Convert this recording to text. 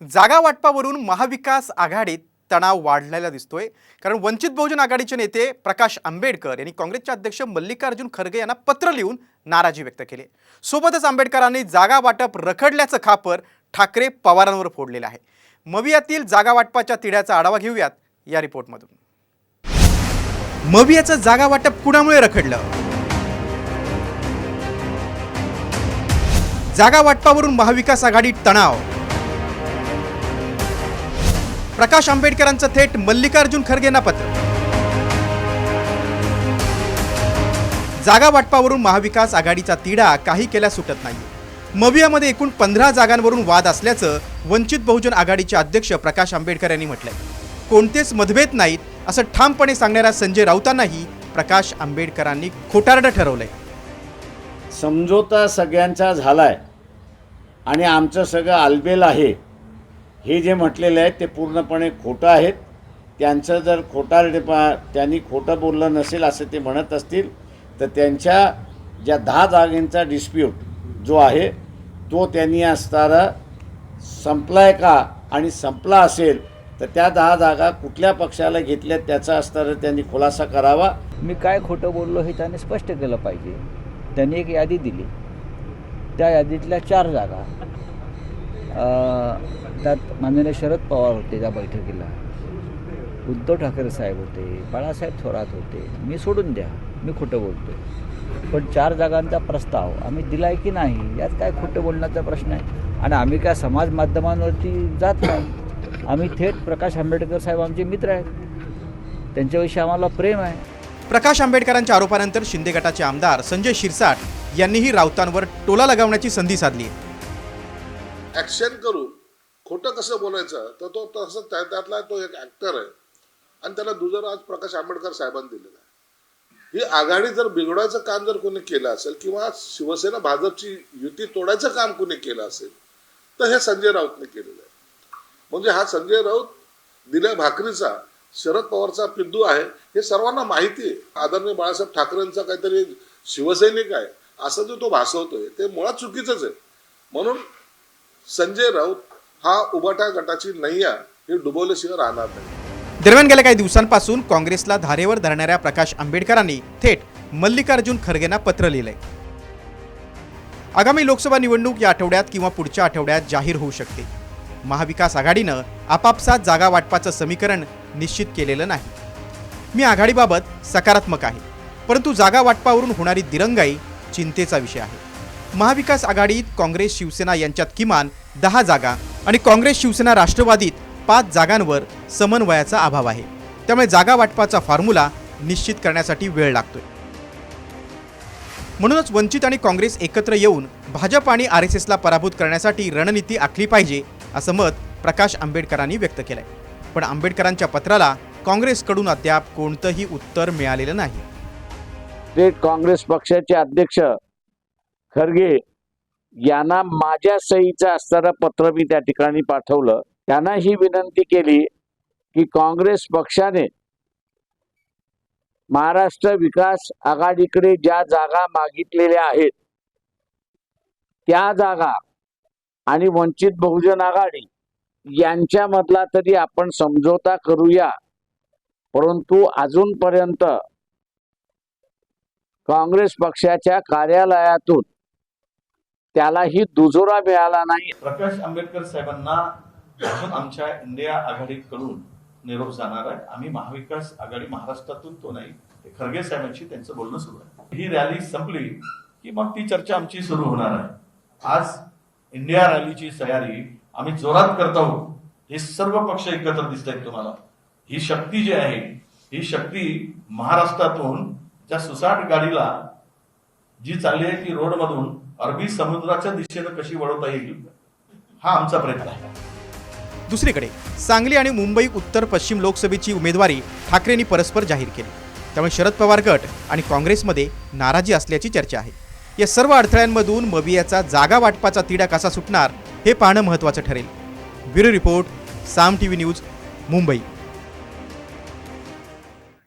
जागा वाटपावरून महाविकास आघाडीत तणाव वाढलेला दिसतोय. कारण वंचित बहुजन आघाडीचे नेते प्रकाश आंबेडकर यांनी काँग्रेसचे अध्यक्ष मल्लिकार्जुन खरगे यांना पत्र लिहून नाराजी व्यक्त केली. सोबतच आंबेडकरांनी जागा वाटप रखडल्याचं खापर ठाकरे पवारांवर फोडलेलं आहे. मवियातील जागा वाटपाच्या तिढ्याचा आढावा घेऊयात या रिपोर्टमधून. मवियाचं जागा वाटप कुणामुळे रखडलं? जागा वाटपावरून महाविकास आघाडीत तणाव प्रकाश आंबेडकरांचं थेट मल्लिकार्जुन खरगेंना पत्र. जागा वाटपावरून महाविकास आघाडीचा तिढा काही केल्या सुटत नाही. मवियामध्ये एकूण पंधरा जागांवरून वाद असल्याचं वंचित बहुजन आघाडीचे अध्यक्ष प्रकाश आंबेडकर यांनी म्हटलंय. कोणतेच मतभेद नाहीत असं ठामपणे सांगणाऱ्या संजय राऊतांनाही प्रकाश आंबेडकरांनी खोटारडं ठरवलंय. समझोता सगळ्यांचा झालाय आणि आमचं सगळं आलबेल आहे. हे जे म्हटलेले आहेत ते पूर्णपणे खोटं आहेत. त्यांचं जर खोटारडेपा त्यांनी खोटं बोललं नसेल असं ते म्हणत असतील तर त्यांच्या ज्या दहा जागेंचा डिस्प्यूट जो आहे तो त्यांनी असताना आहे का आणि संपला असेल तर त्या दहा जागा कुठल्या पक्षाला घेतल्या त्याचा असताना त्यांनी खुलासा करावा. मी काय खोटं बोललो हे त्याने स्पष्ट केलं पाहिजे. त्यांनी एक यादी दिली. त्या यादीतल्या चार जागा त्यात माननीय शरद पवार होते त्या बैठकीला. उद्धव ठाकरे साहेब होते बाळासाहेब थोरात होते. मी सोडून द्या मी खोटं बोलतो पण चार जागांचा प्रस्ताव आम्ही दिला आहे की नाही यात काय खोटं बोलण्याचा प्रश्न आहे? आणि आम्ही काय समाज माध्यमांवरती जात नाही? आम्ही थेट प्रकाश आंबेडकर साहेब आमचे मित्र आहेत. त्यांच्याविषयी आम्हाला प्रेम आहे. प्रकाश आंबेडकरांच्या आरोपानंतर शिंदे गटाचे आमदार संजय शिरसाट यांनीही राऊतांवर टोला लगावण्याची संधी साधली ॲक्शन करून खोटं कसं बोलायचं तर तो तसं त्या- त्यातला तो एक ॲक्टर आहे. आणि त्याला दुजोरा आज प्रकाश आंबेडकर साहेबांनी दिलेला आहे. ही आघाडी जर बिघडवायचं काम जर कोणी केलं असेल किंवा शिवसेना भाजपची युती तोडायचं काम कोणी केलं असेल तर हे संजय राऊतने केलेलं आहे. म्हणजे हा संजय राऊत दिल्या भाकरीचा शरद पवारचा पिद्दू आहे हे सर्वांना माहिती आहे. आदरणीय बाळासाहेब ठाकरेंचा काहीतरी शिवसैनिक आहे असं जो तो भासवतोय ते मुळात चुकीचंच आहे. म्हणून संजय राऊत हा उबाटा गटाची नैया हे डुबवल्याशिवाय राहणार नाही. दरम्यान गेल्या काही दिवसांपासून काँग्रेसला धारेवर धरणाऱ्या प्रकाश आंबेडकरांनी थेट मल्लिकार्जुन खरगेंना पत्र लिहिलंय. आगामी लोकसभा निवडणूक या आठवड्यात किंवा पुढच्या आठवड्यात जाहीर होऊ शकते. महाविकास आघाडीनं आपापसात जागा वाटपाचं समीकरण निश्चित केलेलं नाही. मी आघाडीबाबत सकारात्मक आहे परंतु जागा वाटपावरून होणारी दिरंगाई चिंतेचा विषय आहे. महाविकास आघाडीत काँग्रेस शिवसेना यांच्यात किमान दहा जागा आणि काँग्रेस शिवसेना राष्ट्रवादीत पाच जागांवर समन्वयाचा अभाव आहे. त्यामुळे जागा वाटपाचा फॉर्म्युला निश्चित करण्यासाठी वेळ लागतोय. म्हणूनच वंचित आणि काँग्रेस एकत्र येऊन भाजप आणि आर एस एसला पराभूत करण्यासाठी रणनीती आखली पाहिजे असं मत प्रकाश आंबेडकरांनी व्यक्त केलंय. पण आंबेडकरांच्या पत्राला काँग्रेसकडून अद्याप कोणतंही उत्तर मिळालेलं नाही. स्टेट काँग्रेस पक्षाचे अध्यक्ष खरगे यांना माझ्या सहीचं असणारं पत्र मी त्या ठिकाणी पाठवलं. त्यांना ही विनंती केली की काँग्रेस पक्षाने महाराष्ट्र विकास आघाडीकडे ज्या जागा मागितलेल्या आहेत त्या जागा आणि वंचित बहुजन आघाडी यांच्यामधला तरी आपण समझोता करूया. परंतु अजूनपर्यंत काँग्रेस पक्षाच्या कार्यालयातून त्यालाही दुजोरा मिळाला नाही. प्रकाश आंबेडकर साहेबांना अजून आमच्या इंडिया आघाडीकडून निरोप जाणार आहे. आम्ही महाविकास आघाडी महाराष्ट्रातून तो नाही. खरगे साहेबांशी त्यांचं बोलणं सुरू आहे. ही रॅली संपली की मग ती चर्चा आमची सुरू होणार आहे. आज इंडिया रॅलीची तयारी आम्ही जोरात करत आहोत. हे सर्व पक्ष एकत्र दिसत आहेत तुम्हाला. ही शक्ती जी आहे ही शक्ती महाराष्ट्रातून ज्या सुसाट गाडीला जी चालली आहे ती रोडमधून अरबी समुद्राच्या दिशेनं कशी वळवता येईल? हा आमचा प्रयत्न आहे. दुसरीकडे सांगली आणि मुंबई उत्तर पश्चिम लोकसभेची उमेदवारी ठाकरेंनी परस्पर जाहीर केली. त्यामुळे शरद पवार गट आणि काँग्रेसमध्ये नाराजी असल्याची चर्चा आहे. या सर्व अडथळ्यांमधून मवियाचा जागा वाटपाचा तिढा कसा सुटणार हे पाहणं महत्त्वाचं ठरेल. Bureau report Saam T V news Mumbai.